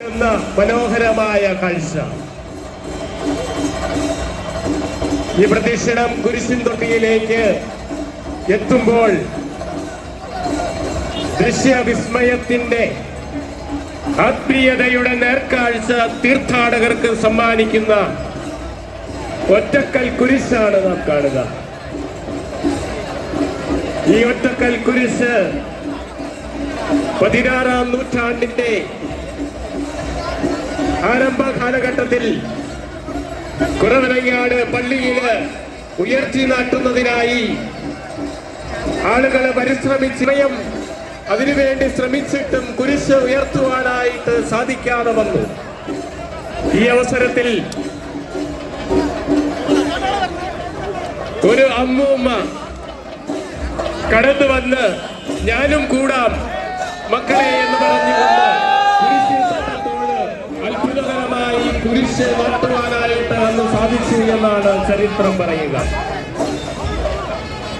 എന്ന മനോഹരമായ കാഴ്ച. ഈ പ്രദക്ഷിണം കുരിശിൻ തൊട്ടിയിലേക്ക് എത്തുമ്പോൾ ദൃശ്യവിസ്മയത്തിന്റെ ആത്മീയതയുടെ നേർക്കാഴ്ച തീർത്ഥാടകർക്ക് സമ്മാനിക്കുന്ന ഒറ്റക്കൽ കുരിശാണ് നാം കാണുക. ഈ ഒറ്റക്കൽ കുരിശ് പതിനാറാം നൂറ്റാണ്ടിന്റെ ആരംഭ കാലഘട്ടത്തിൽ കുറവനങ്ങാട് പള്ളിയിൽ ഉയർത്തി നാട്ടുന്നതിനായി ആളുകളെ പരിശ്രമിച്ച് അതിനുവേണ്ടി ശ്രമിച്ചിട്ടും കുരിശ് ഉയർത്തുവാനായിട്ട് സാധിക്കാതെ വന്നു. ഈ അവസരത്തിൽ ഒരു അമ്മൂമ്മ കടന്നു വന്ന് ഞാനും കൂടാം മക്കളെ എന്ന് പറഞ്ഞുകൊണ്ട് കുരിശിൽ തൊട്ടപ്പോൾ അത്ഭുതകരമായി മാറ്റുവാനായിട്ട് അന്ന് സാധിച്ചു എന്നാണ് ചരിത്രം പറയുക.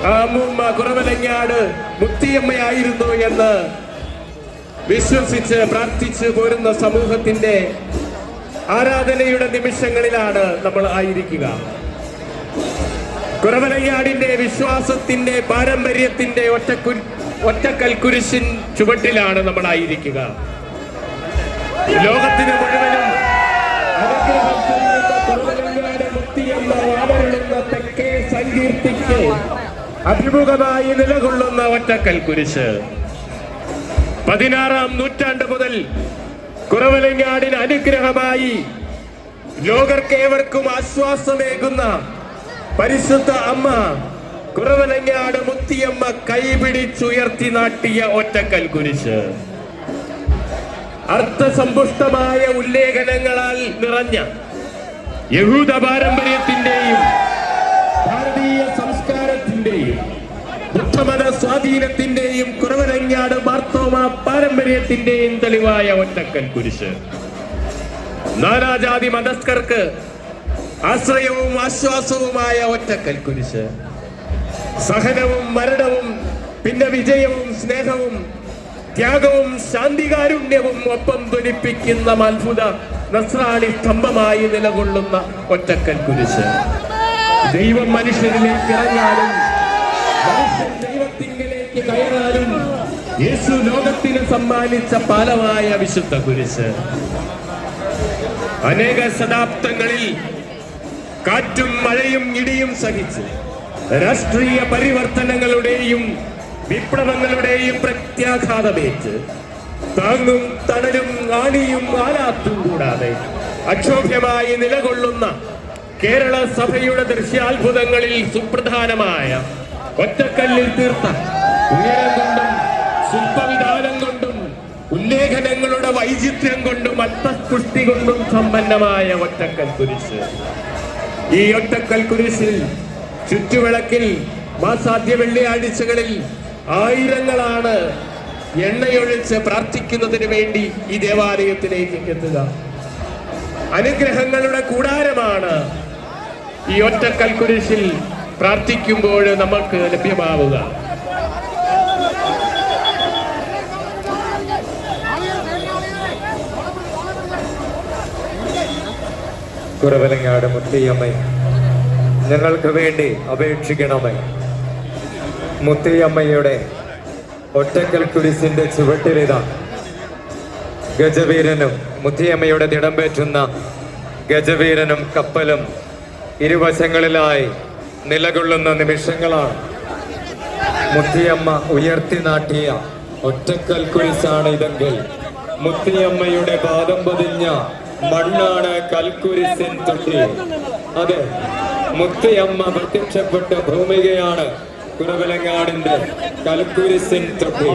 അമ്മൂമ്മ കുറവലങ്ങാട് മുത്തിയമ്മയായിരുന്നു എന്ന് വിശ്വസിച്ച് പ്രാർത്ഥിച്ച് പോരുന്ന സമൂഹത്തിന്റെ ആരാധനയുടെ നിമിഷങ്ങളിലാണ് നമ്മൾ ആയിരിക്കുക. കുറവലങ്ങാടിന്റെ വിശ്വാസത്തിന്റെ പാരമ്പര്യത്തിന്റെ ഒറ്റക്കു ഒറ്റക്കൽക്കുരിശിൻ ചുവട്ടിലാണ് നമ്മൾ ആയിരിക്കുക. ലോകത്തിന് മുഴുവനും സങ്കീർത്തിക്ക് അഭിമുഖമായി നിലകൊള്ളുന്ന ഒറ്റക്കൽ കുരിശ്. പതിനാറാം നൂറ്റാണ്ട് മുതൽ കുറവലങ്ങാടിന് അനുഗ്രഹമായി ലോകർക്കേവർക്കും ആശ്വാസമേകുന്ന പരിശുദ്ധ അമ്മ കുറവലങ്ങാട് മുത്തിയമ്മ കൈപിടിച്ചുയർത്തി നാട്ടിയ ഒറ്റക്കൽ കുരിശ്. അർത്ഥസമ്പുഷ്ടമായ ഉല്ലേഖനങ്ങളാൽ നിറഞ്ഞ യഹൂദ പാരമ്പര്യത്തിന്റെയും ബുദ്ധമത സ്വാധീനത്തിന്റെയും കുറവരങ്ങാട് മാർത്തോമ പാരമ്പര്യത്തിന്റെയും തെളിവായ ഒറ്റക്കൻ കുരിശ്. നാനാജാതി മതസ്ഥർക്ക് ആശ്രയവും ആശ്വാസവുമായ ഒറ്റക്കൽ കുരിശ്. സഹനവും മരണവും പിന്നെ വിജയവും സ്നേഹവും ത്യാഗവും ശാന്തികാരുണ്യവും ഒപ്പം ധ്വനിപ്പിക്കുന്ന അത്ഭുത നസ്രാണി സ്തംഭമായി നിലകൊള്ളുന്ന ഒറ്റക്കൽ കുരിശ്. ദൈവം മനുഷ്യരിലേക്ക് ഇറങ്ങാനും ദൈവത്തിങ്കിലേക്ക് കയറാനും യേശു ലോകത്തിന് സമ്മാനിച്ച പാലമായ വിശുദ്ധ കുരിശ്. അനേക ശതാബ്ദങ്ങളിൽ കാറ്റും മഴയും ഇടിയും സഹിച്ച് രാഷ്ട്രീയ പരിവർത്തനങ്ങളുടെയും വിപ്ലവങ്ങളുടെയും പ്രത്യാഘാതമേറ്റ് താങ്ങും തണലും ആണിയും ആലാത്തും കൂടാതെ അക്ഷോഭ്യമായി നിലകൊള്ളുന്ന കേരള സഭയുടെ ദൃശ്യാത്ഭുതങ്ങളിൽ സുപ്രധാനമായ ഒറ്റക്കല്ലിൽ തീർത്ത ഉയരം കൊണ്ടും ശില്പവിധാനം കൊണ്ടും ഉല്ലേഖനങ്ങളുടെ വൈചിത്ര്യം കൊണ്ടും അത്തപുഷ്ടി കൊണ്ടും സമ്പന്നമായ ഒറ്റക്കൽ കുരിശ്. ഈ ഒറ്റക്കൽ കുരിശിൽ ചുറ്റുവിളക്കിൽ മാസാദ്യ വെള്ളിയാഴ്ചകളിൽ ആയിരങ്ങളാണ് എണ്ണയൊഴിച്ച് പ്രാർത്ഥിക്കുന്നതിന് വേണ്ടി ഈ ദേവാലയത്തിലേക്ക് എത്തുക. അനുഗ്രഹങ്ങളുടെ കൂടാരമാണ് ഈ ഒറ്റക്കൽ കുരിശിൽ പ്രാർത്ഥിക്കുമ്പോൾ നമുക്ക് ലഭ്യമാവുക. കുറവലങ്ങാട് മുത്തിയമ്മ ഞങ്ങൾക്ക് വേണ്ടി അപേക്ഷിക്കണമേ. മുത്തിയമ്മയുടെ ഒറ്റക്കൽ കുരിശിന്റെ ചുവട്ടിലിതാ. ഗജവീരനും മുത്തിയമ്മയുടെ തിടമ്പേറ്റുന്ന ഗജവീരനും കപ്പലും ഇരുവശങ്ങളിലായി നിലകൊള്ളുന്ന നിമിഷങ്ങളാണ്. മുത്തിയമ്മ ഉയർത്തി നാട്ടിയ ഒറ്റക്കൽ കുരിശാണ് ഇതെങ്കിൽ മുത്തിയമ്മയുടെ പാദം പൊതിഞ്ഞ മണ്ണാണ് കൽക്കുരിശിൻ തൊട്ടി. അതെ മുത്തിയമ്മ പ്രത്യക്ഷപ്പെട്ട ഭൂമികയാണ് കുറവിലങ്ങാടിന്റെ കൽക്കുരിശിൻ തൊട്ടി.